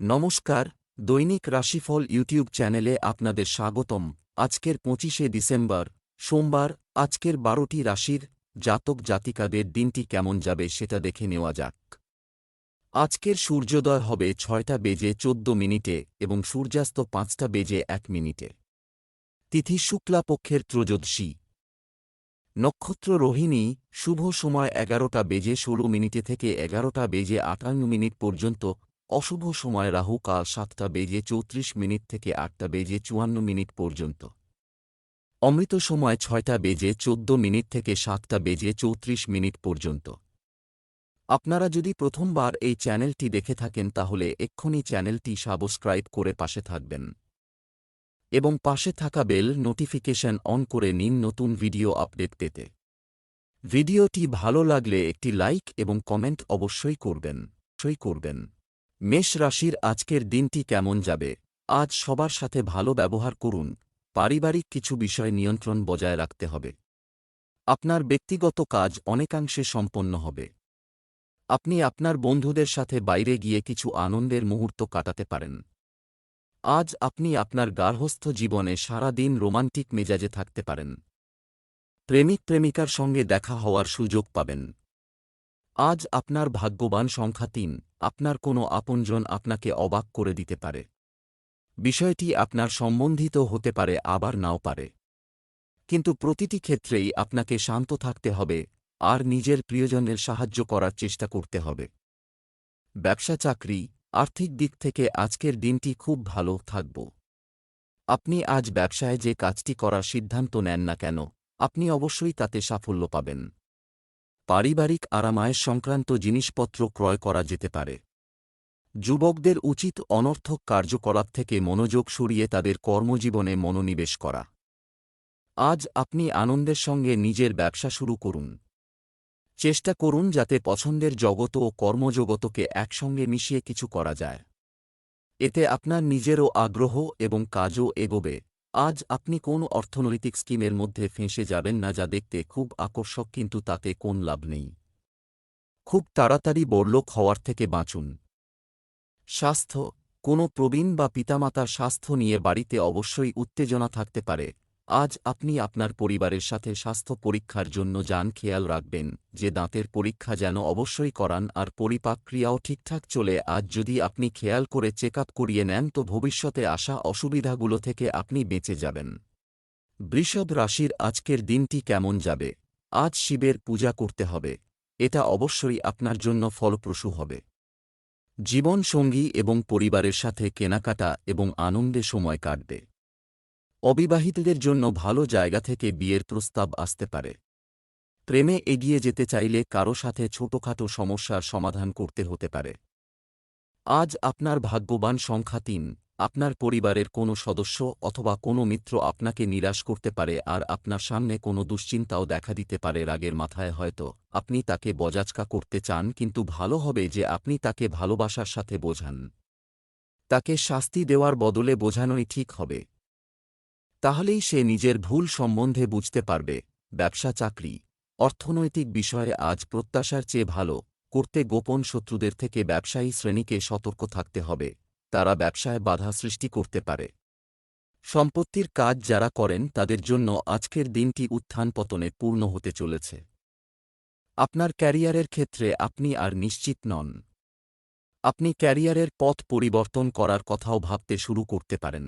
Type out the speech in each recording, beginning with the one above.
নমস্কার, দৈনিক রাশিফল ইউটিউব চ্যানেলে আপনাদের স্বাগতম। আজকের পঁচিশে ডিসেম্বর, সোমবার, আজকের বারোটি রাশির জাতক জাতিকাদের দিনটি কেমন যাবে সেটা দেখে নেওয়া যাক। আজকের সূর্যোদয় হবে ছয়টা বেজে চোদ্দ মিনিটে এবং সূর্যাস্ত পাঁচটা বেজে এক মিনিটে। তিথি শুক্লাপক্ষের ত্রয়োদশী। নক্ষত্র রোহিণী, শুভ সময় এগারোটা বেজে ষোলো মিনিটে থেকে এগারোটা বেজে আটান্ন মিনিট পর্যন্ত অশুভ সময় রাহু কাল সাতটা বেজে চৌত্রিশ মিনিট থেকে আটটা বেজে চুয়ান্ন মিনিট পর্যন্ত। অমৃত সময় ছয়টা বেজে চোদ্দ মিনিট থেকে সাতটা বেজে চৌত্রিশ মিনিট পর্যন্ত। আপনারা যদি প্রথমবার এই চ্যানেলটি দেখে থাকেন তাহলে এক্ষুনি চ্যানেলটি সাবস্ক্রাইব করে পাশে থাকবেন। এবং পাশে থাকা বেল নোটিফিকেশন অন করে নিন নতুন ভিডিও আপডেট পেতে। ভিডিওটি ভালো লাগলে একটি লাইক এবং কমেন্ট অবশ্যই করবেন। অবশ্যই করবেন। মেষ রাশির আজকের দিনটি কেমন যাবে? আজ সবার সাথে ভালো ব্যবহার করুন। পারিবারিক কিছু বিষয় নিয়ন্ত্রণ বজায় রাখতে হবে। আপনার ব্যক্তিগত কাজ অনেকাংশে সম্পন্ন হবে। আপনি আপনার বন্ধুদের সাথে বাইরে গিয়ে কিছু আনন্দের মুহূর্ত কাটাতে পারেন। আজ আপনি আপনার গার্হস্থ জীবনে সারা দিন রোমান্টিক মেজাজে থাকতে পারেন। প্রেমিক প্রেমিকার সঙ্গে দেখা হওয়ার সুযোগ পাবেন। আজ আপনার ভাগ্যবান সংখ্যা তিন, আপনার কোনো আপনজন আপনাকে অবাক করে দিতে পারে। বিষয়টি আপনার সম্বন্ধিত হতে পারে, আবার নাও পারে। কিন্তু প্রতিটি ক্ষেত্রেই আপনাকে শান্ত থাকতে হবে, আর নিজের প্রিয়জনের সাহায্য করার চেষ্টা করতে হবে। ব্যবসা চাকরি, আর্থিক দিক থেকে আজকের দিনটি খুব ভালো থাকব। আপনি আজ ব্যবসায় যে কাজটি করার সিদ্ধান্ত নেন না কেন, আপনি অবশ্যই তাতে সাফল্য পাবেন। পারিবারিক আরামায়ের সংক্রান্ত জিনিসপত্র ক্রয় করা যেতে পারে। যুবকদের উচিত অনর্থক কার্যকলাপ থেকে মনোযোগ সরিয়ে তাদের কর্মজীবনে মনোনিবেশ করা। আজ আপনি আনন্দের সঙ্গে নিজের ব্যবসা শুরু করুন। চেষ্টা করুন যাতে পছন্দের জগত ও কর্মজগতকে একসঙ্গে মিশিয়ে কিছু করা যায়। এতে আপনার নিজেরও আগ্রহ এবং কাজও এগোবে। আজ আপনি কোন অর্থনৈতিক স্কিমের মধ্যে ফেঁসে যাবেন না যা দেখতে খুব আকর্ষক কিন্তু তাতে কোন লাভ নেই। খুব তাড়াতাড়ি বড়লোক হওয়ার থেকে বাঁচুন। স্বাস্থ্য, কোনো প্রবীণ বা পিতামাতার স্বাস্থ্য নিয়ে বাড়িতে অবশ্যই উত্তেজনা থাকতে পারে। আজ আপনি আপনার পরিবারের সাথে স্বাস্থ্য পরীক্ষার জন্য যান, খেয়াল রাখবেন যে দাঁতের পরীক্ষা যেন অবশ্যই করান আর পরিপাক ক্রিয়াও ঠিকঠাক চলে। আজ যদি আপনি খেয়াল করে চেক করিয়ে নেন, তো ভবিষ্যতে আসা অসুবিধাগুলো থেকে আপনি বেঁচে যাবেন। বৃষভ রাশির আজকের দিনটি কেমন যাবে? আজ শিবের পূজা করতে হবে। এটা অবশ্যই আপনার জন্য ফলপ্রসূ হবে। জীবনসঙ্গী এবং পরিবারের সাথে কেনাকাটা এবং আনন্দে সময় কাটবে। অবিবাহিতদের জন্য ভালো জায়গা থেকে বিয়ের প্রস্তাব আসতে পারে। প্রেমে এগিয়ে যেতে চাইলে কারও সাথে ছোটখাটো সমস্যার সমাধান করতে হতে পারে। আজ আপনার ভাগ্যবান সংখ্যা তিন, আপনার পরিবারের কোনো সদস্য অথবা কোনো মিত্র আপনাকে নিরাশ করতে পারে আর আপনার সামনে কোনো দুশ্চিন্তাও দেখা দিতে পারে রাগের মাথায় হয়তো, আপনি তাকে বজাচকা করতে চান কিন্তু ভালো হবে যে আপনি তাকে ভালোবাসার সাথে বোঝান। তাকে শাস্তি দেওয়ার বদলে বোঝানোই ঠিক হবে। তাহলেই সে নিজের ভুল সম্বন্ধে বুঝতে পারবে, ব্যবসা চাকরি, অর্থনৈতিক বিষয়ে আজ প্রত্যাশার চেয়ে ভালো, করতে গোপন শত্রুদের থেকে ব্যবসায়ী শ্রেণীকে সতর্ক থাকতে হবে, তারা ব্যবসায় বাধা সৃষ্টি করতে পারে। সম্পত্তির কাজ যারা করেন তাদের জন্য আজকের দিনটি উত্থান পতনে পূর্ণ হতে চলেছে। আপনার ক্যারিয়ারের ক্ষেত্রে আপনি আর নিশ্চিত নন। আপনি ক্যারিয়ারের পথ পরিবর্তন করার কথাও ভাবতে শুরু করতে পারেন।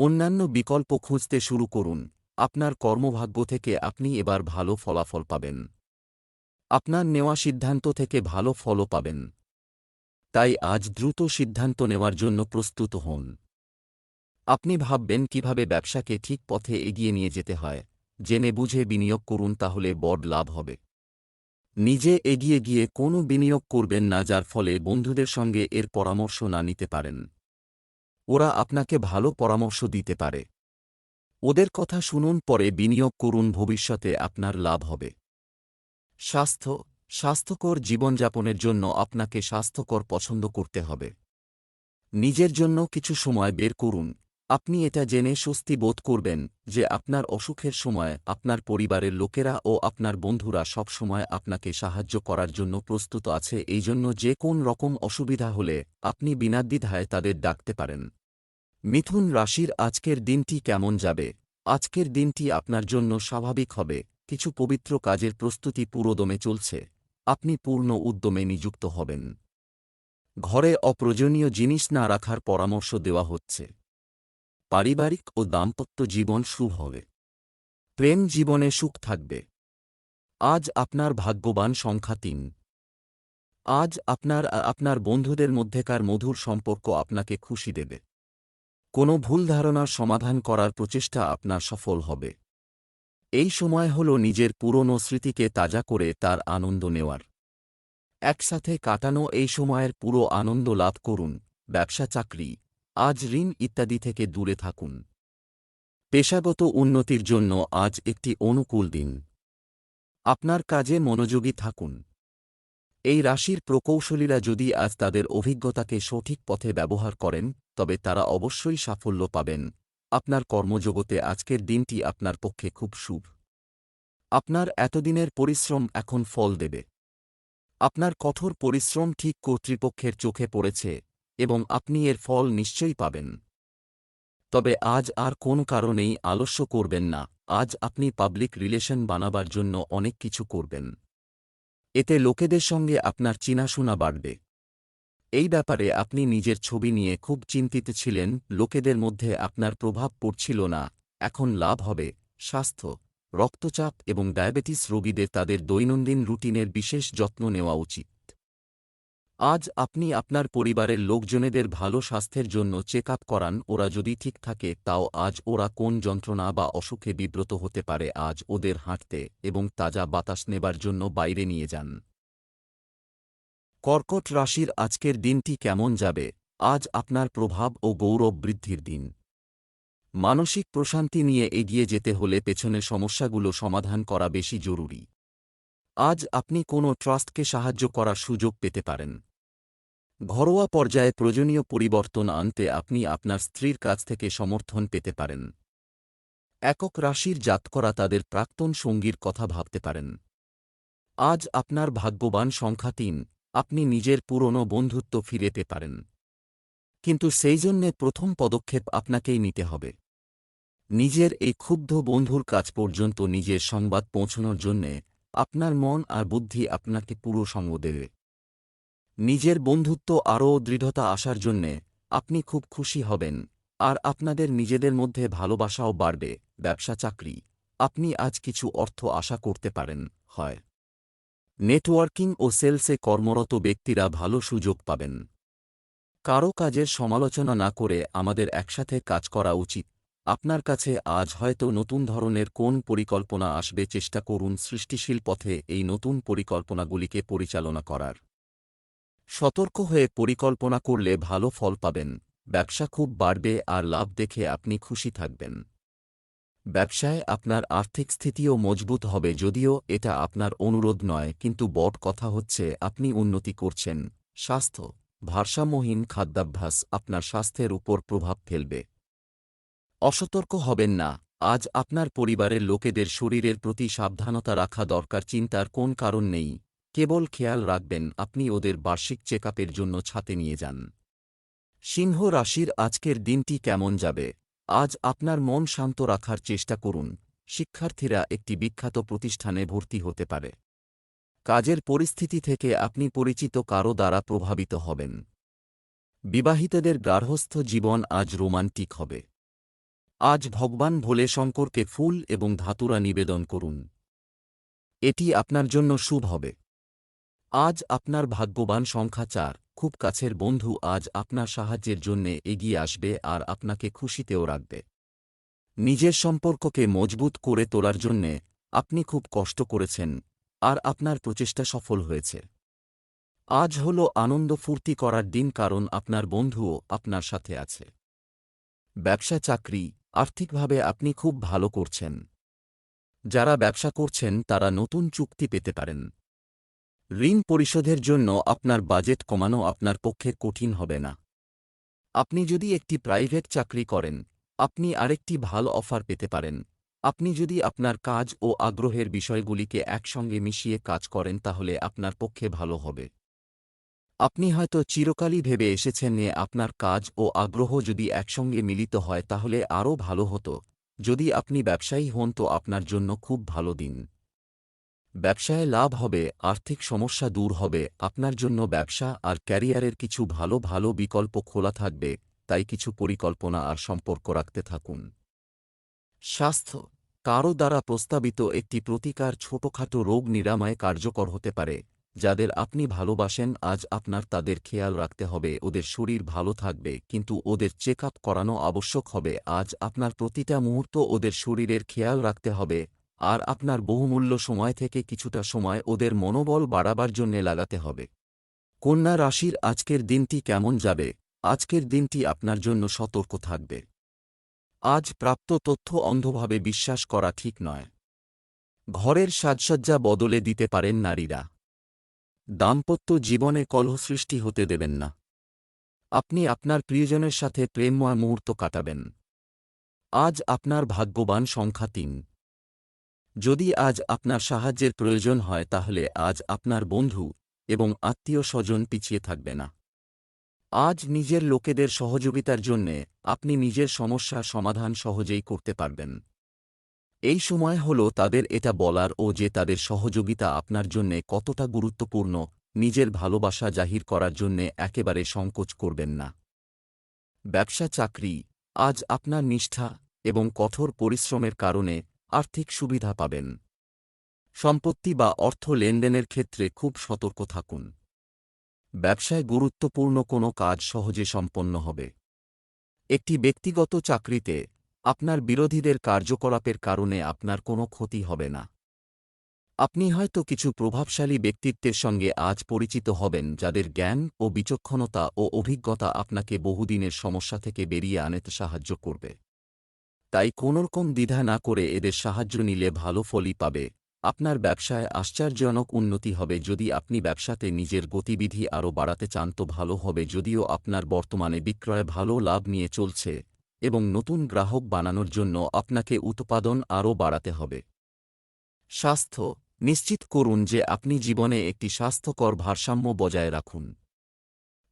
অন্যান্য বিকল্প খুঁজতে শুরু করুন। আপনার কর্মভাগ্য থেকে আপনি এবার ভালো ফলাফল পাবেন। আপনার নেওয়া সিদ্ধান্ত থেকে ভালো ফলও পাবেন। তাই আজ দ্রুত সিদ্ধান্ত নেওয়ার জন্য প্রস্তুত হন। আপনি ভাববেন কীভাবে ব্যবসাকে ঠিক পথে এগিয়ে নিয়ে যেতে হয়। জেনে বুঝে বিনিয়োগ করুন তাহলে বড় লাভ হবে। নিজে এগিয়ে গিয়ে কোনো বিনিয়োগ করবেন না যার ফলে বন্ধুদের সঙ্গে এর পরামর্শ না নিতে পারেন। ওরা আপনাকে ভালো পরামর্শ দিতে পারে। ওদের কথা শুনুন, পরে বিনিয়োগ করুন, ভবিষ্যতে আপনার লাভ হবে। স্বাস্থ্য, স্বাস্থ্যকর জীবনযাপনের জন্য আপনাকে স্বাস্থ্যকর পছন্দ করতে হবে। নিজের জন্য কিছু সময় বের করুন। আপনি এটা জেনে স্বস্তি বোধ করবেন যে আপনার অসুখের সময় আপনার পরিবারের লোকেরা ও আপনার বন্ধুরা সব সময় আপনাকে সাহায্য করার জন্য প্রস্তুত আছে, এই জন্য যে কোন রকম অসুবিধা হলে আপনি বিনাদ্বিধায় তাদের ডাকতে পারেন। মিথুন রাশির আজকের দিনটি কেমন যাবে? আজকের দিনটি আপনার জন্য স্বাভাবিক হবে, কিছু পবিত্র কাজের প্রস্তুতি পুরোদমে চলছে, আপনি পূর্ণ উদ্যমে নিযুক্ত হবেন। ঘরে অপ্রয়োজনীয় জিনিস না রাখার পরামর্শ দেওয়া হচ্ছে। পারিবারিক ও দাম্পত্য জীবন শুভ হবে। প্রেম জীবনে সুখ থাকবে। আজ আপনার ভাগ্যবান সংখ্যা তিন। আজ আপনার আপনার বন্ধুদের মধ্যেকার মধুর সম্পর্ক আপনাকে খুশি দেবে। কোনো ভুল ধারণার সমাধান করার প্রচেষ্টা আপনার সফল হবে। এই সময় হল নিজের পুরনো স্মৃতিকে তাজা করে তার আনন্দ নেওয়ার। একসাথে কাটানো এই সময়ের পুরো আনন্দ লাভ করুন। ব্যবসা চাকরি আজ ঋণ ইত্যাদি থেকে দূরে থাকুন। পেশাগত উন্নতির জন্য আজ একটি অনুকূল দিন। আপনার কাজে মনোযোগী থাকুন। এই রাশির প্রকৌশলীরা যদি আজ তাদের অভিজ্ঞতাকে সঠিক পথে ব্যবহার করেন, তবে তারা অবশ্যই সাফল্য পাবেন। আপনার কর্মজগতে আজকের দিনটি আপনার পক্ষে খুব শুভ। আপনার এতদিনের পরিশ্রম এখন ফল দেবে। আপনার কঠোর পরিশ্রম ঠিক কর্তৃপক্ষের চোখে পড়েছে। এবং আপনি এর ফল নিশ্চয়ই পাবেন। তবে আজ আর কোন কারণেই আলস্য করবেন না, আজ আপনি পাবলিক রিলেশন বানাবার জন্য অনেক কিছু করবেন। এতে লোকেদের সঙ্গে আপনার চিনাশোনা বাড়বে। এই ব্যাপারে আপনি নিজের ছবি নিয়ে খুব চিন্তিত ছিলেন, লোকেদের মধ্যে আপনার প্রভাব পড়ছিল না, এখন লাভ হবে, স্বাস্থ্য, রক্তচাপ এবং ডায়াবেটিস রোগীদের তাদের দৈনন্দিন রুটিনের বিশেষ যত্ন নেওয়া উচিত। আজ আপনি আপনার পরিবারের লোকজনেদের ভালো স্বাস্থ্যের জন্য চেক আপ করান, ওরা যদি ঠিক থাকে, তাও আজ ওরা কোন যন্ত্রণা বা অসুখে বিব্রত হতে পারে, আজ ওদের হাঁটতে এবং তাজা বাতাস নেবার জন্য বাইরে নিয়ে যান। কর্কট রাশির আজকের দিনটি কেমন যাবে? আজ আপনার প্রভাব ও গৌরব বৃদ্ধির দিন। মানসিক প্রশান্তি নিয়ে এগিয়ে যেতে হলে পেছনের সমস্যাগুলো সমাধান করা বেশি জরুরি। আজ আপনি কোনো ট্রাস্টকে সাহায্য করার সুযোগ পেতে পারেন। ঘরোয়া পর্যায়ে প্রয়োজনীয় পরিবর্তন আনতে আপনি আপনার স্ত্রীর কাছ থেকে সমর্থন পেতে পারেন। একক রাশির জাতকরা তাদের প্রাক্তন সঙ্গীর কথা ভাবতে পারেন। আজ আপনার ভাগ্যবান সংখ্যা তিন, আপনি নিজের পুরনো বন্ধুত্ব ফিরেতে পারেন। কিন্তু সেই জন্যে প্রথম পদক্ষেপ আপনাকেই নিতে হবে। নিজের এই ক্ষুব্ধ বন্ধুর কাজ পর্যন্ত নিজের সংবাদ পৌঁছানোর জন্যে আপনার মন আর বুদ্ধি আপনাকে পুরো সঙ্গ দেবে। নিজের বন্ধুত্ব আরও দৃঢ়তা আসার জন্যে আপনি খুব খুশি হবেন। আর আপনাদের নিজেদের মধ্যে ভালোবাসাও বাড়বে, ব্যবসা, চাকরি। আপনি আজ কিছু অর্থ আশা করতে পারেন, হয়। নেটওয়ার্কিং ও সেলসে কর্মরত ব্যক্তিরা ভালো সুযোগ পাবেন। কারও কাজের সমালোচনা না করে আমাদের একসাথে কাজ করা উচিত। আপনার কাছে আজ হয়তো নতুন ধরনের কোন পরিকল্পনা আসবে চেষ্টা করুন সৃষ্টিশীল পথে এই নতুন পরিকল্পনাগুলিকে পরিচালনা করার। সতর্ক হয়ে পরিকল্পনা করলে ভালো ফল পাবেন, ব্যবসা খুব বাড়বে আর লাভ দেখে আপনি খুশি থাকবেন। ব্যবসায় আপনার আর্থিক স্থিতিও মজবুত হবে যদিও এটা আপনার অনুরোধ নয়, কিন্তু বট কথা হচ্ছে আপনি উন্নতি করছেন, স্বাস্থ্য, ভারসাম্যহীন খাদ্যাভ্যাস আপনার স্বাস্থ্যের উপর প্রভাব ফেলবে। অসতর্ক হবেন না, আজ আপনার পরিবারের লোকেদের শরীরের প্রতি সাবধানতা রাখা দরকার, চিন্তার কোন কারণ নেই। কেবল খেয়াল রাখবেন, আপনি ওদের বার্ষিক চেক জন্য ছাতে নিয়ে যান। সিংহ রাশির আজকের দিনটি কেমন যাবে? আজ আপনার মন শান্ত রাখার চেষ্টা করুন। শিক্ষার্থীরা একটি বিখ্যাত প্রতিষ্ঠানে ভর্তি হতে পারে। কাজের পরিস্থিতি থেকে আপনি পরিচিত কারও দ্বারা প্রভাবিত হবেন। বিবাহিতদের গার্হস্থ জীবন আজ রোমান্টিক হবে। আজ ভগবান ভোলে শঙ্করকে ফুল এবং ধাতুরা নিবেদন করুন। এটি আপনার জন্য শুভ হবে। আজ আপনার ভাগ্যবান সংখ্যা চার। খুব কাছের বন্ধু আজ আপনার সাহায্যের জন্যে এগিয়ে আসবে আর আপনাকে খুশিতেও রাখবে। নিজের সম্পর্ককে মজবুত করে তোলার জন্যে আপনি খুব কষ্ট করেছেন আর আপনার প্রচেষ্টা সফল হয়েছে। আজ হল আনন্দ ফুর্তি করার দিন কারণ আপনার বন্ধুও আপনার সাথে আছে। ব্যবসা চাকরি আর্থিকভাবে আপনি খুব ভালো করছেন। যারা ব্যবসা করছেন তারা নতুন চুক্তি পেতে পারেন। ঋণ পরিশোধের জন্য আপনার বাজেট কমানো আপনার পক্ষে কঠিন হবে না। আপনি যদি একটি প্রাইভেট চাকরি করেন, আপনি আরেকটি ভালো অফার পেতে পারেন। আপনি যদি আপনার কাজ ও আগ্রহের বিষয়গুলিকে একসঙ্গে মিশিয়ে কাজ করেন, তাহলে আপনার পক্ষে ভালো হবে। আপনি হয়তো চিরকালই ভেবে এসেছেন যে আপনার কাজ ও আগ্রহ যদি একসঙ্গে মিলিত হয়, তাহলে আরও ভালো হতো। যদি আপনি ব্যবসায়ী হন, তো আপনার জন্য খুব ভালো দিন। ব্যবসায় লাভ হবে, আর্থিক সমস্যা দূর হবে, আপনার জন্য ব্যবসা আর ক্যারিয়ারের কিছু ভালো ভালো বিকল্প খোলা থাকবে, তাই কিছু পরিকল্পনা আর সম্পর্ক রাখতে থাকুন। স্বাস্থ্য কারও দ্বারা প্রস্তাবিত একটি প্রতিকার ছোটখাটো রোগ নিরাময় কার্যকর হতে পারে, যাদের আপনি ভালোবাসেন, আজ আপনার তাদের খেয়াল রাখতে হবে, ওদের শরীর ভালো থাকবে, কিন্তু ওদের চেক করানো আবশ্যক হবে, আজ আপনার প্রতিটা মুহূর্ত ওদের শরীরের খেয়াল রাখতে হবে আর আপনার বহুমূল্য সময় থেকে কিছুটা সময় ওদের মনোবল বাড়াবার জন্যে লাগাতে হবে। কন্যা রাশির আজকের দিনটি কেমন যাবে? আজকের দিনটি আপনার জন্য সতর্ক থাকবে। আজ প্রাপ্ত তথ্য অন্ধভাবে বিশ্বাস করা ঠিক নয়। ঘরের সাজসজ্জা বদলে দিতে পারেন নারীরা। দাম্পত্য জীবনে কলহ সৃষ্টি হতে দেবেন না। আপনি আপনার প্রিয়জনের সাথে প্রেমময় মুহূর্ত কাটাবেন। আজ আপনার ভাগ্যবান সংখ্যা তিন। যদি আজ আপনার সাহায্যের প্রয়োজন হয় তাহলে আজ আপনার বন্ধু এবং আত্মীয় স্বজন পিছিয়ে থাকবে না। আজ নিজের লোকেদের সহযোগিতার জন্যে আপনি নিজের সমস্যার সমাধান সহজেই করতে পারবেন। এই সময় হল তাদের এটা বলার ও যে তাদের সহযোগিতা আপনার জন্যে কতটা গুরুত্বপূর্ণ, নিজের ভালোবাসা জাহির করার জন্যে একেবারে সংকোচ করবেন না। ব্যবসা চাকরি, আজ আপনার নিষ্ঠা এবং কঠোর পরিশ্রমের কারণে আর্থিক সুবিধা পাবেন। সম্পত্তি বা অর্থ লেনদেনের ক্ষেত্রে খুব সতর্ক থাকুন। ব্যবসায় গুরুত্বপূর্ণ কোনো কাজ সহজে সম্পন্ন হবে। একটি ব্যক্তিগত চাকরিতে আপনার বিরোধীদের কার্যকলাপের কারণে আপনার কোনো ক্ষতি হবে না। আপনি হয়তো কিছু প্রভাবশালী ব্যক্তিত্বের সঙ্গে আজ পরিচিত হবেন যাদের জ্ঞান ও বিচক্ষণতা ও অভিজ্ঞতা আপনাকে বহুদিনের সমস্যা থেকে বেরিয়ে আনতে সাহায্য করবে। তাই কোনোরকম দ্বিধা না করে এদের সাহায্য নিলে ভালো ফলই পাবে। আপনার ব্যবসায় আশ্চর্যজনক উন্নতি হবে। যদি আপনি ব্যবসাতে নিজের গতিবিধি আরও বাড়াতে চান তো ভালো হবে। যদিও আপনার বর্তমানে বিক্রয় ভালো লাভ নিয়ে চলছে এবং নতুন গ্রাহক বানানোর জন্য আপনাকে উৎপাদন আরও বাড়াতে হবে। স্বাস্থ্য। নিশ্চিত করুন যে আপনি জীবনে একটি স্বাস্থ্যকর ভারসাম্য বজায় রাখুন।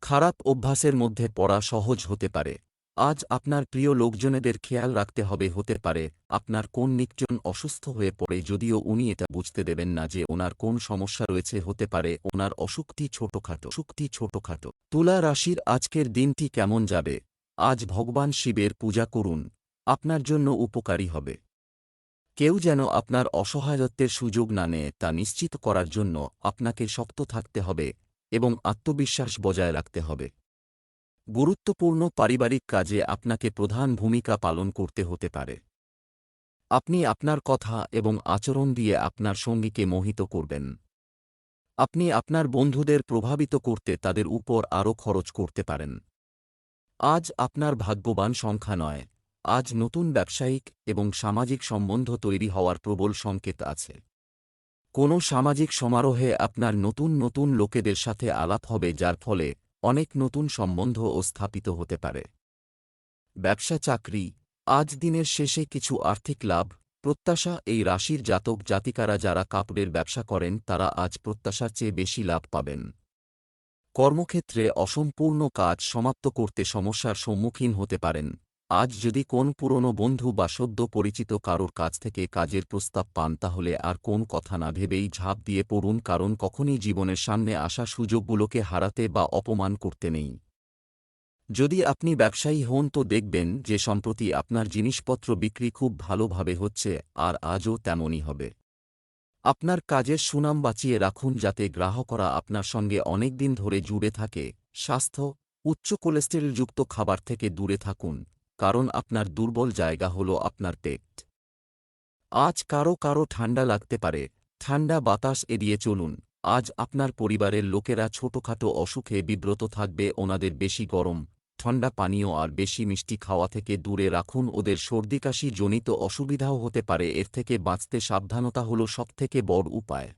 খারাপ অভ্যাসের মধ্যে পড়া সহজ হতে পারে। আজ আপনার প্রিয় লোকজনেদের খেয়াল রাখতে হবে, হতে পারে আপনার কোন নিকজন অসুস্থ হয়ে পড়ে, যদিও উনি এটা বুঝতে দেবেন না যে ওনার কোন সমস্যা রয়েছে, হতে পারে ওনার অসুখটি ছোটখাটো। সুখটি ছোটখাটো। তুলা রাশির আজকের দিনটি কেমন যাবে? আজ ভগবান শিবের পূজা করুন। আপনার জন্য উপকারী হবে। কেউ যেন আপনার অসহায়ত্বের সুযোগ না নেয়, তা নিশ্চিত করার জন্য আপনাকে শক্ত থাকতে হবে এবং আত্মবিশ্বাস বজায় রাখতে হবে। গুরুত্বপূর্ণ পারিবারিক কাজে আপনাকে প্রধান ভূমিকা পালন করতে হতে পারে। আপনি আপনার কথা এবং আচরণ দিয়ে আপনার সঙ্গীকে মোহিত করবেন। আপনি আপনার বন্ধুদের প্রভাবিত করতে তাদের উপর আরও খরচ করতে পারেন। আজ আপনার ভাগ্যবান সংখ্যা নয়, আজ নতুন ব্যবসায়িক এবং সামাজিক সম্বন্ধ তৈরি হওয়ার প্রবল সংকেত আছে। কোনো সামাজিক সমারোহে আপনার নতুন নতুন লোকেদের সাথে আলাপ হবে যার ফলে অনেক নতুন সম্বন্ধ ও স্থাপিত হতে পারে। ব্যবসা চাকরি, আজ দিনের শেষে কিছু আর্থিক লাভ, প্রত্যাশা এই রাশির জাতক জাতিকারা যারা কাপড়ের ব্যবসা করেন তারা আজ প্রত্যাশার চেয়ে বেশি লাভ পাবেন। কর্মক্ষেত্রে অসম্পূর্ণ কাজ সমাপ্ত করতে সমস্যার সম্মুখীন হতে পারেন। আজ যদি কোন পুরনো বন্ধু বা সদ্য পরিচিত কারোর কাছ থেকে কাজের প্রস্তাব পান, তাহলে আর কোন কথা না ভেবেই ঝাঁপ দিয়ে পড়ুন, কারণ কখনই জীবনের সামনে আসা সুযোগগুলোকে হারাতে বা অপমান করতে নেই। যদি আপনি ব্যবসায়ী হন, তো দেখবেন যে সম্প্রতি আপনার জিনিসপত্র বিক্রি খুব ভালোভাবে হচ্ছে, আর আজও তেমনই হবে। আপনার কাজের সুনাম বাঁচিয়ে রাখুন, যাতে গ্রাহকরা আপনার সঙ্গে অনেক দিন ধরে জুড়ে থাকে। স্বাস্থ্য, উচ্চ কোলেস্টেরলযুক্ত খাবার থেকে দূরে থাকুন। কারণ আপনার দুর্বল জায়গা হল আপনার পেট। আজ কারও কারও ঠান্ডা লাগতে পারে। ঠান্ডা বাতাস এড়িয়ে চলুন। আজ আপনার পরিবারের লোকেরা ছোটখাটো অসুখে বিব্রত থাকবে, ওনাদের বেশি গরম, ঠান্ডা পানীয় আর বেশি মিষ্টি খাওয়া থেকে দূরে রাখুন। ওদের সর্দিকাশি জনিত অসুবিধাও হতে পারে। এর থেকে বাঁচতে সাবধানতা হল সবথেকে বড় উপায়।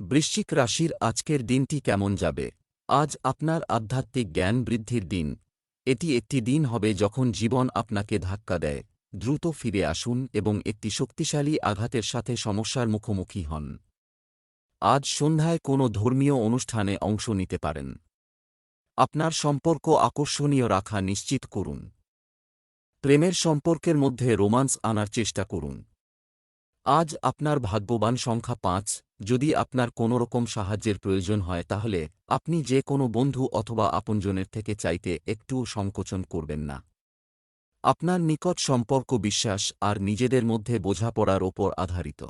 বৃশ্চিক রাশির আজকের দিনটি কেমন যাবে? আজ আপনার আধ্যাত্মিক জ্ঞান বৃদ্ধির দিন। এটি একটি দিন হবে যখন জীবন আপনাকে ধাক্কা দেয়। দ্রুত ফিরে আসুন এবং একটি শক্তিশালী আঘাতের সাথে সমস্যার মুখোমুখি হন। আজ সন্ধ্যায় কোনো ধর্মীয় অনুষ্ঠানে অংশ নিতে পারেন। আপনার সম্পর্ক আকর্ষণীয় রাখা নিশ্চিত করুন। প্রেমের সম্পর্কের মধ্যে রোমান্স আনার চেষ্টা করুন। আজ আপনার ভাগ্যবান সংখ্যা পাঁচ, যদি আপনার কোনোরকম সাহায্যের প্রয়োজন হয় তাহলে আপনি যে কোনো বন্ধু অথবা আপনজনের থেকে চাইতে একটুও সংকোচন করবেন না। আপনার নিকট সম্পর্ক বিশ্বাস আর নিজেদের মধ্যে বোঝাপড়ার ওপর আধারিত।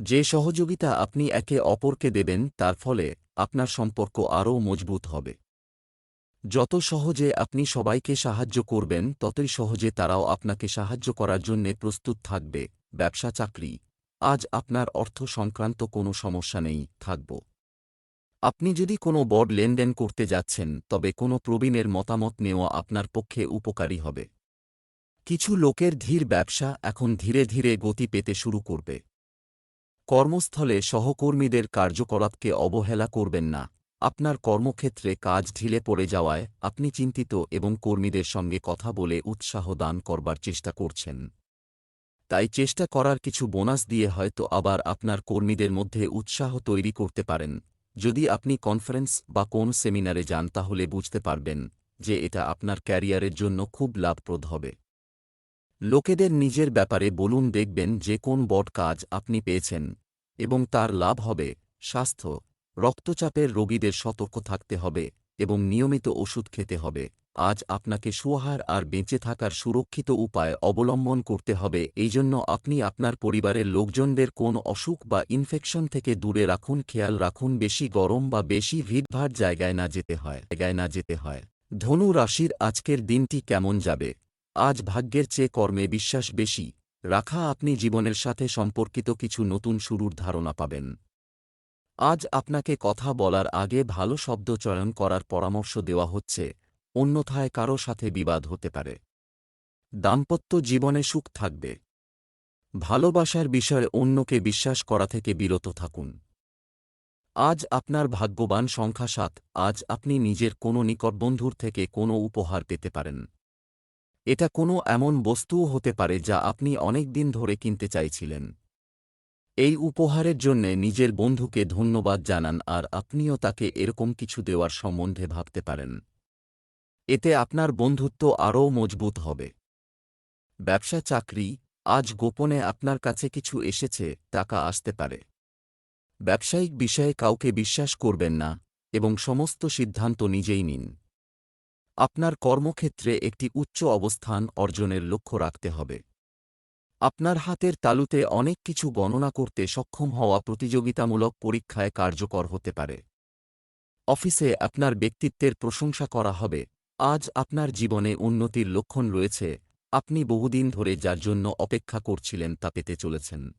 যে সহযোগিতা আপনি একে অপরকে দেবেন তার ফলে আপনার সম্পর্ক আরও মজবুত হবে। যত সহজে আপনি সবাইকে সাহায্য করবেন, ততই সহজে তারাও আপনাকে সাহায্য করার জন্যে প্রস্তুত থাকবে। ব্যবসা চাকরি। আজ আপনার অর্থ সংক্রান্ত কোনো সমস্যা নেই, থাকব। আপনি যদি কোনো বড় লেনদেন করতে যাচ্ছেন, তবে কোনো প্রবীণের মতামত নেওয়া আপনার পক্ষে উপকারী হবে। কিছু লোকের ধীর ব্যবসা এখন ধীরে ধীরে গতি পেতে শুরু করবে। কর্মস্থলে সহকর্মীদের কার্যকলাপকে অবহেলা করবেন না। আপনার কর্মক্ষেত্রে কাজ ঢিলে পড়ে যাওয়ায় আপনি চিন্তিত এবং কর্মীদের সঙ্গে কথা বলে উৎসাহ দান করবার চেষ্টা করছেন। তাই চেষ্টা করার কিছু বোনাস দিয়ে হয়তো আবার আপনার কর্মীদের মধ্যে উৎসাহ তৈরি করতে পারেন। যদি আপনি কনফারেন্স বা কোন সেমিনারে যান তাহলে বুঝতে পারবেন যে এটা আপনার ক্যারিয়ারের জন্য খুব লাভপ্রদ হবে। লোকেদের নিজের ব্যাপারে বলুন দেখবেন যে কোন বড় কাজ আপনি পেয়েছেন এবং তার লাভ হবে, স্বাস্থ্য, রক্তচাপের রোগীদের সতর্ক থাকতে হবে এবং নিয়মিত ওষুধ খেতে হবে। আজ আপনাকে সুহার আর বেঁচে থাকার সুরক্ষিত উপায় অবলম্বন করতে হবে। এই জন্য আপনি আপনার পরিবারের লোকজনদের কোন অসুখ বা ইনফেকশন থেকে দূরে রাখুন, খেয়াল রাখুন, বেশি গরম বা বেশি ভিড়ভাড় জায়গায় না যেতে হয়, জায়গায় না যেতে হয়। ধনু রাশির আজকের দিনটি কেমন যাবে? আজ ভাগ্যের চেয়ে কর্মে বিশ্বাস বেশি। রাখা আপনি জীবনের সাথে সম্পর্কিত কিছু নতুন শুরুর ধারণা পাবেন। আজ আপনাকে কথা বলার আগে ভালো শব্দ চয়ন করার পরামর্শ দেওয়া হচ্ছে, অন্যথায় কারও সাথে বিবাদ হতে পারে। দাম্পত্য জীবনে সুখ থাকবে। ভালোবাসার বিষয়ে অন্যকে বিশ্বাস করা থেকে বিরত থাকুন। আজ আপনার ভাগ্যবান সংখ্যা সাত, আজ আপনি নিজের কোনো নিকটবন্ধুর থেকে কোনো উপহার পেতে পারেন। এটা কোনো এমন বস্তুও হতে পারে যা আপনি অনেক দিন ধরে কিনতে চাইছিলেন। এই উপহারের জন্যে নিজের বন্ধুকে ধন্যবাদ জানান আর আপনিও তাকে এরকম কিছু দেওয়ার সম্বন্ধে ভাবতে পারেন। এতে আপনার বন্ধুত্ব আরও মজবুত হবে। ব্যবসা চাকরি, আজ গোপনে আপনার কাছে কিছু এসেছে, টাকা আসতে পারে। ব্যবসায়িক বিষয়ে কাউকে বিশ্বাস করবেন না এবং সমস্ত সিদ্ধান্ত নিজেই নিন। আপনার কর্মক্ষেত্রে একটি উচ্চ অবস্থান অর্জনের লক্ষ্য রাখতে হবে। আপনার হাতের তালুতে অনেক কিছু গণনা করতে সক্ষম হওয়া প্রতিযোগিতামূলক পরীক্ষায় কার্যকর হতে পারে। অফিসে আপনার ব্যক্তিত্বের প্রশংসা করা হবে। আজ আপনার জীবনে উন্নতির লক্ষণ রয়েছে। আপনি বহুদিন ধরে যার জন্য অপেক্ষা করছিলেন তা পেতে চলেছেন।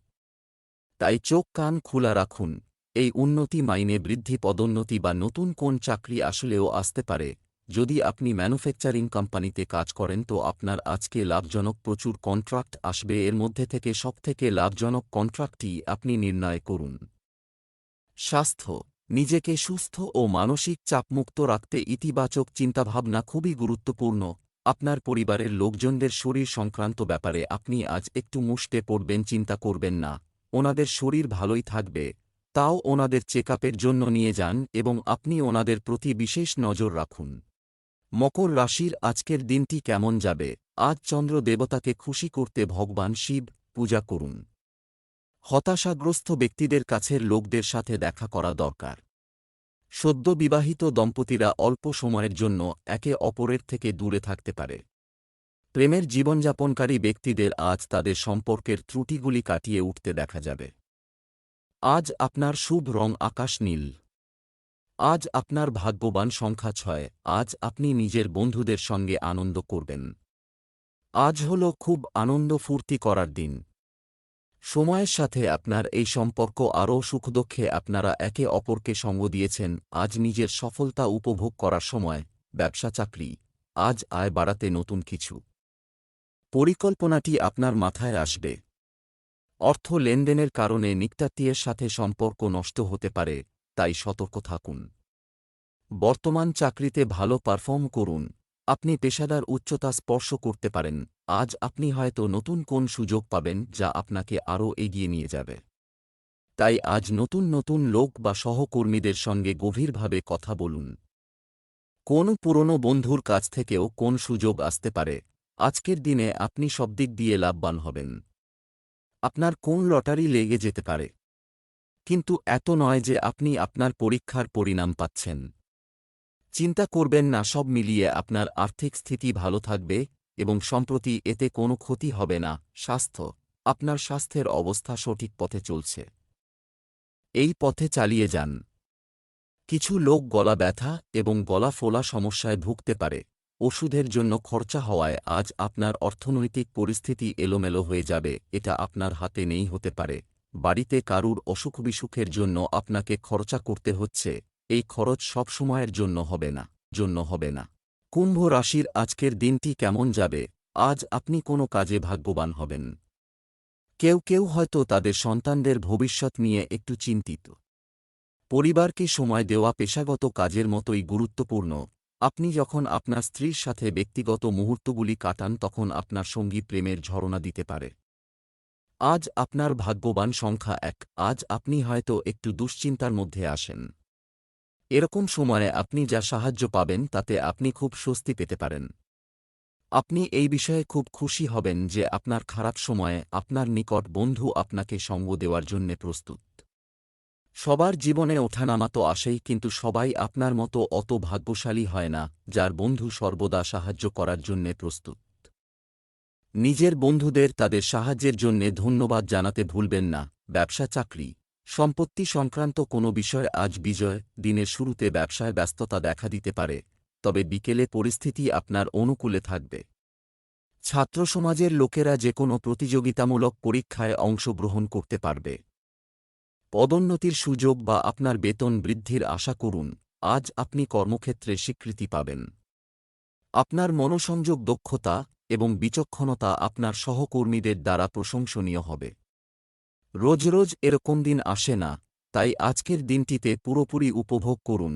তাই চোখ কান খোলা রাখুন। এই উন্নতি মাইনে বৃদ্ধি, পদোন্নতি বা নতুন কোন চাকরি আসলেও আসতে পারে। যদি আপনি ম্যানুফ্যাকচারিং কোম্পানিতে কাজ করেন, তো আপনার আজকে লাভজনক প্রচুর কন্ট্রাক্ট আসবে। এর মধ্যে থেকে সবথেকে লাভজনক কন্ট্রাক্টটি আপনি নির্ণয় করুন। স্বাস্থ্য। নিজেকে সুস্থ ও মানসিক চাপমুক্ত রাখতে ইতিবাচক চিন্তাভাবনা খুবই গুরুত্বপূর্ণ। আপনার পরিবারের লোকজনদের শরীর সংক্রান্ত ব্যাপারে আপনি আজ একটু মুষ্টে পড়বেন, চিন্তা করবেন না। ওনাদের শরীর ভালোই থাকবে। তাও ওনাদের চেকআপের জন্য নিয়ে যান এবং আপনি ওনাদের প্রতি বিশেষ নজর রাখুন। মকর রাশির আজকের দিনটি কেমন যাবে? আজ চন্দ্র দেবতাকে খুশি করতে ভগবান শিব পূজা করুন। হতাশাগ্রস্ত ব্যক্তিদের কাছের লোকদের সাথে দেখা করা দরকার। সদ্য বিবাহিত দম্পতিরা অল্প সময়ের জন্য একে অপরের থেকে দূরে থাকতে পারে। প্রেমের জীবনযাপনকারী ব্যক্তিদের আজ তাদের সম্পর্কের ত্রুটিগুলি কাটিয়ে উঠতে দেখা যাবে। আজ আপনার শুভ রং আকাশ নীল। আজ আপনার ভাগ্যবান সংখ্যা ছয়। আজ আপনি নিজের বন্ধুদের সঙ্গে আনন্দ করবেন। আজ হল খুব আনন্দ ফুর্তি করার দিন। সময়ের সাথে আপনার এই সম্পর্ক আরও সুখদুঃখে আপনারা একে অপরকে সঙ্গ দিয়েছেন। আজ নিজের সফলতা উপভোগ করার সময়, ব্যবসা, চাকরি। আজ আয় বাড়াতে নতুন কিছু। পরিকল্পনাটি আপনার মাথায় আসবে। অর্থ লেনদেনের কারণে নিকটাত্মীয়ের সাথে সম্পর্ক নষ্ট হতে পারে। তাই সতর্ক থাকুন। বর্তমান চাকরিতে ভালো পারফর্ম করুন। আপনি পেশাদার উচ্চতা স্পর্শ করতে পারেন। আজ আপনি হয়তো নতুন কোন সুযোগ পাবেন যা আপনাকে আরও এগিয়ে নিয়ে যাবে। তাই আজ নতুন নতুন লোক বা সহকর্মীদের সঙ্গে গভীরভাবে কথা বলুন। কোন পুরনো বন্ধুর কাছ থেকেও কোন সুযোগ আসতে পারে। আজকের দিনে আপনি সব দিক দিয়ে লাভবান হবেন। আপনার কোন লটারি লেগে যেতে পারে। কিন্তু এত নয় যে আপনি আপনার পরীক্ষার পরিণাম পাচ্ছেন। চিন্তা করবেন না, সব মিলিয়ে আপনার আর্থিক স্থিতি ভালো থাকবে এবং সম্প্রতি এতে কোনো ক্ষতি হবে না। স্বাস্থ্য, আপনার স্বাস্থ্যের অবস্থা সঠিক পথে চলছে। এই পথে চালিয়ে যান। কিছু লোক গলা ব্যথা এবং গলা ফোলা সমস্যায় ভুগতে পারে। ওষুধের জন্য খরচা হওয়ায় আজ আপনার অর্থনৈতিক পরিস্থিতি এলোমেলো হয়ে যাবে, এটা আপনার হাতে নেই হতে পারে। বাড়িতে কারুর অসুখ বিসুখের জন্য আপনাকে খরচা করতে হচ্ছে, এই খরচ সব সময়ের জন্য হবে না, জন্য হবে না। কুম্ভ রাশির আজকের দিনটি কেমন যাবে? আজ আপনি কোনো কাজে ভাগ্যবান হবেন। কেউ কেউ হয়তো তাদের সন্তানদের ভবিষ্যৎ নিয়ে একটু চিন্তিত। পরিবারকে সময় দেওয়া পেশাগত কাজের মতোই গুরুত্বপূর্ণ। আপনি যখন আপনার স্ত্রীর সাথে ব্যক্তিগত মুহূর্তগুলি কাটান তখন আপনার সঙ্গী প্রেমের ঝরনা দিতে পারে। আজ আপনার ভাগ্যবান সংখ্যা এক, আজ আপনি হয়তো একটু দুশ্চিন্তার মধ্যে আসেন এরকম সময়ে আপনি যা সাহায্য পাবেন তাতে আপনি খুব স্বস্তি পেতে পারেন। আপনি এই বিষয়ে খুব খুশি হবেন যে আপনার খারাপ সময়ে আপনার নিকট বন্ধু আপনাকে সঙ্গ দেওয়ার জন্যে প্রস্তুত। সবার জীবনে ওঠানামা তো আসেই, কিন্তু সবাই আপনার মতো অত ভাগ্যশালী হয় না, যার বন্ধু সর্বদা সাহায্য করার জন্যে প্রস্তুত। নিজের বন্ধুদের তাদের সাহায্যের জন্যে ধন্যবাদ জানাতে ভুলবেন না, ব্যবসা চাকরি। সম্পত্তি সংক্রান্ত কোনো বিষয় আজ বিজয় দিনের শুরুতে ব্যবসায় ব্যস্ততা দেখা দিতে পারে, তবে বিকেলে পরিস্থিতি আপনার অনুকূলে থাকবে। ছাত্র সমাজের লোকেরা যে কোনো প্রতিযোগিতামূলক পরীক্ষায় অংশগ্রহণ করতে পারবে। পদোন্নতির সুযোগ বা আপনার বেতন বৃদ্ধির আশা করুন, আজ আপনি কর্মক্ষেত্রে স্বীকৃতি পাবেন। আপনার মনোসংযোগ দক্ষতা এবং বিচক্ষণতা আপনার সহকর্মীদের দ্বারা প্রশংসনীয় হবে। রোজ রোজ এরকম দিন আসে না, তাই আজকের দিনটিতে পুরোপুরি উপভোগ করুন।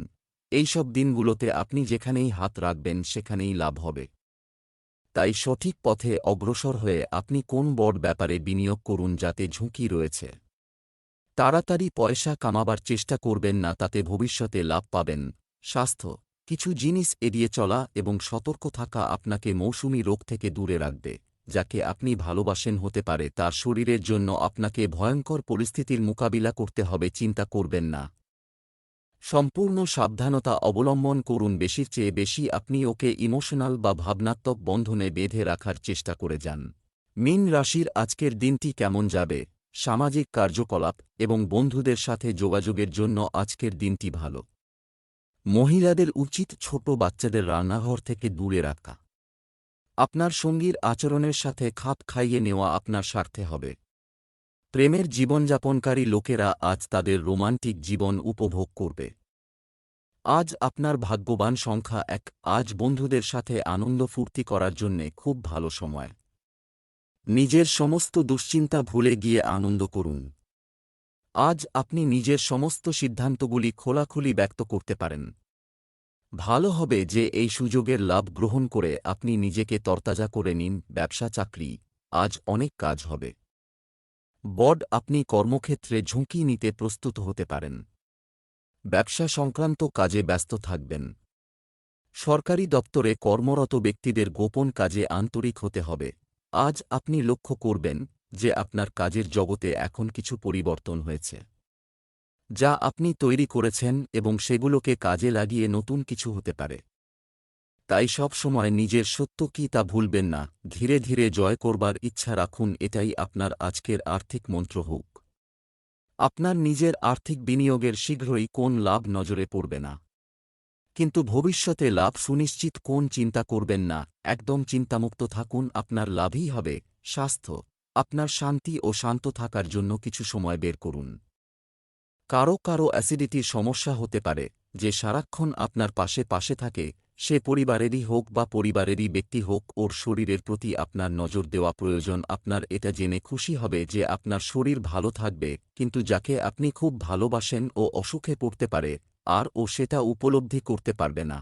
এইসব দিনগুলোতে আপনি যেখানেই হাত রাখবেন সেখানেই লাভ হবে। তাই সঠিক পথে অগ্রসর হয়ে আপনি কোন বড় ব্যাপারে বিনিয়োগ করুন যাতে ঝুঁকি রয়েছে। তাড়াতাড়ি পয়সা কামাবার চেষ্টা করবেন না, তাতে ভবিষ্যতে লাভ পাবেন। স্বাস্থ্য কিছু জিনিস এড়িয়ে চলা এবং সতর্ক থাকা আপনাকে মৌসুমি রোগ থেকে দূরে রাখবে, যাকে আপনি ভালোবাসেন হতে পারে। তার শরীরের জন্য আপনাকে ভয়ঙ্কর পরিস্থিতির মোকাবিলা করতে হবে, চিন্তা করবেন না। সম্পূর্ণ সাবধানতা অবলম্বন করুন। বেশির চেয়ে বেশি আপনি ওকে ইমোশনাল বা ভাবনাত্মক বন্ধনে বেঁধে রাখার চেষ্টা করে যান। মিন রাশির আজকের দিনটি কেমন যাবে? সামাজিক কার্যকলাপ এবং বন্ধুদের সাথে যোগাযোগের জন্য আজকের দিনটি ভালো। মহিলাদের উচিত ছোট বাচ্চাদের রান্নাঘর থেকে দূরে রাখা। আপনার সঙ্গীর আচরণের সাথে খাপ খাইয়ে নেওয়া আপনার স্বার্থে হবে। প্রেমের জীবনযাপনকারী লোকেরা আজ তাদের রোমান্টিক জীবন উপভোগ করবে। আজ আপনার ভাগ্যবান সংখ্যা এক, আজ বন্ধুদের সাথে আনন্দ ফুর্তি করার জন্যে খুব ভালো সময়। নিজের সমস্ত দুশ্চিন্তা ভুলে গিয়ে আনন্দ করুন। আজ আপনি নিজের সমস্ত সিদ্ধান্তগুলি খোলাখুলি ব্যক্ত করতে পারেন। ভালো হবে যে এই সুযোগের লাভ গ্রহণ করে আপনি নিজেকে তরতাজা করে নিন, ব্যবসা, চাকরি, আজ অনেক কাজ হবে। বড, আপনি কর্মক্ষেত্রে ঝুঁকি নিতে প্রস্তুত হতে পারেন। ব্যবসা সংক্রান্ত কাজে ব্যস্ত থাকবেন। সরকারি দপ্তরে কর্মরত ব্যক্তিদের গোপন কাজে আন্তরিক হতে হবে। আজ আপনি লক্ষ্য করবেন যে আপনার কাজের জগতে এখন কিছু পরিবর্তন হয়েছে। যা আপনি তৈরি করেছেন এবং সেগুলোকে কাজে লাগিয়ে নতুন কিছু হতে পারে। তাই সব সময় নিজের সত্য কি তা ভুলবেন না, ধীরে ধীরে জয় করবার ইচ্ছা রাখুন, এটাই আপনার আজকের আর্থিক মন্ত্র হোক। আপনার নিজের আর্থিক বিনিয়োগের শীঘ্রই কোন লাভ নজরে পড়বে না। কিন্তু ভবিষ্যতে লাভ সুনিশ্চিত কোন চিন্তা করবেন না, একদম চিন্তামুক্ত থাকুন, আপনার লাভই হবে, স্বাস্থ্য। আপনার শান্তি ও শান্ত থাকার জন্য কিছু সময় বের করুন। কারও কারও অ্যাসিডিটির সমস্যা হতে পারে, যে সারাক্ষণ আপনার পাশে পাশে থাকে, সে পরিবারেরই হোক বা পরিবারেরই ব্যক্তি হোক, ওর শরীরের প্রতি আপনার নজর দেওয়া প্রয়োজন। আপনার এটা জেনে খুশি হবে যে আপনার শরীর ভালো থাকবে, কিন্তু যাকে আপনি খুব ভালোবাসেন ও অসুখে পড়তে পারে, আর ও সেটা উপলব্ধি করতে পারবে না।